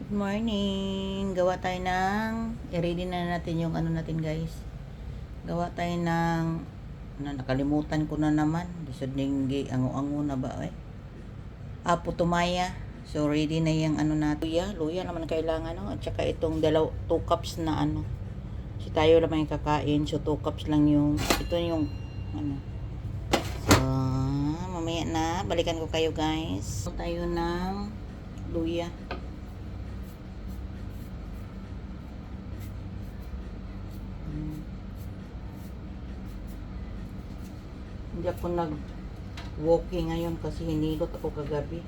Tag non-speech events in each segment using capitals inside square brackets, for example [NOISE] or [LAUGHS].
Good morning. Gawa tayo ng i-ready na natin yung ano natin, guys. Gawa tayo ng ano, nakalimutan ko na naman. Lisod ninggi ango-ango na ba eh. Ah, putumaya. So ready na yung ano natin. Luya, luya naman kailangan no. At saka itong dalaw 2 cups na ano. Si tayo naman yung kakain. So 2 cups lang yung ito yung ano. So, mamaya na balikan ko kayo, guys. Tayo ng luya. Ako nag-walking ngayon kasi hinilot ako kagabi.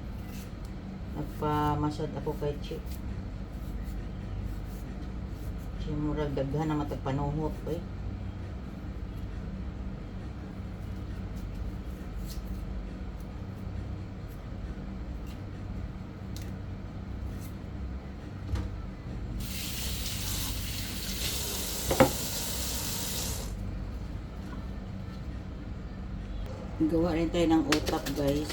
Nagpa-massage ako kay Chi. Chi murag daghan na matagpanuhot ba eh. Gawa rin tayo ng utap, guys.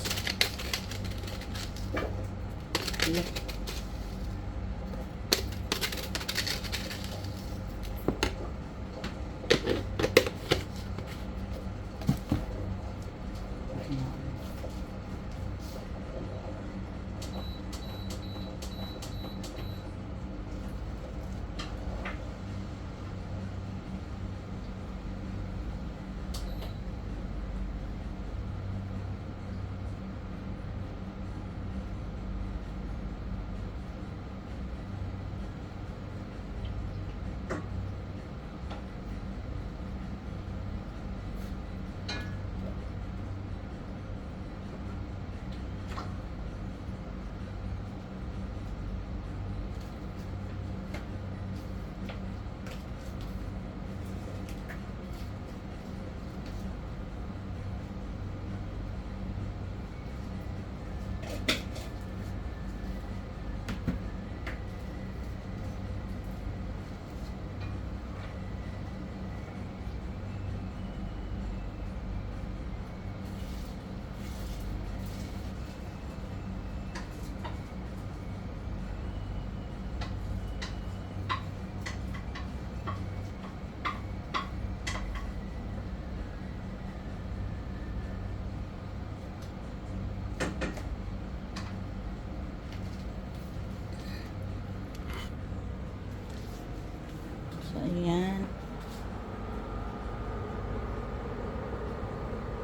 So, ayan.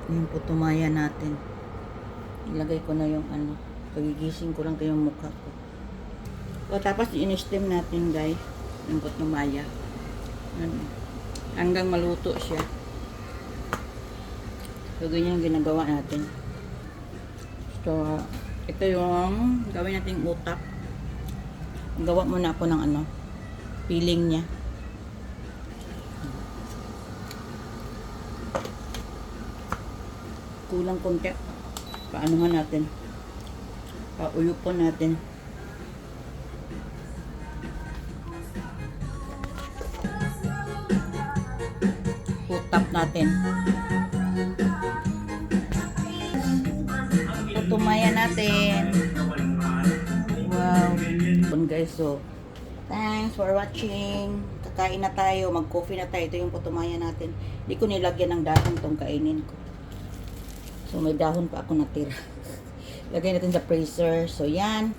Yung putumaya natin. Ilagay ko na yung ano. Pagigising ko lang kayong mukha ko. O, tapos in-steam natin, guys. Yung putumaya. Ano, hanggang maluto siya. So, ganyan yung ginagawa natin. So, ito yung gawin nating utap. Gawa muna ako ng ano, peeling niya. Kulang konti. Paano nga natin? Pauyupon natin. Utap natin. Putumaya natin. Wow. Yun guys, so thanks for watching. Kakain na tayo, mag-coffee na tayo. Ito yung putumaya natin. Hindi ko nilagyan ng dahon tong kainin ko. So, may dahon pa ako natira. [LAUGHS] Lagay natin sa freezer. So, yan.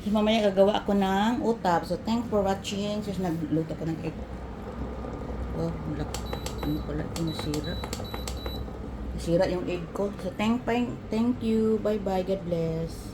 So, mamaya gagawa ako ng utap. So, thanks for watching. So, nagluto ko ng egg. Oh, wala. Ano pala ito nasira? Nasira yung egg ko. So, thank, thank you. Bye-bye. God bless.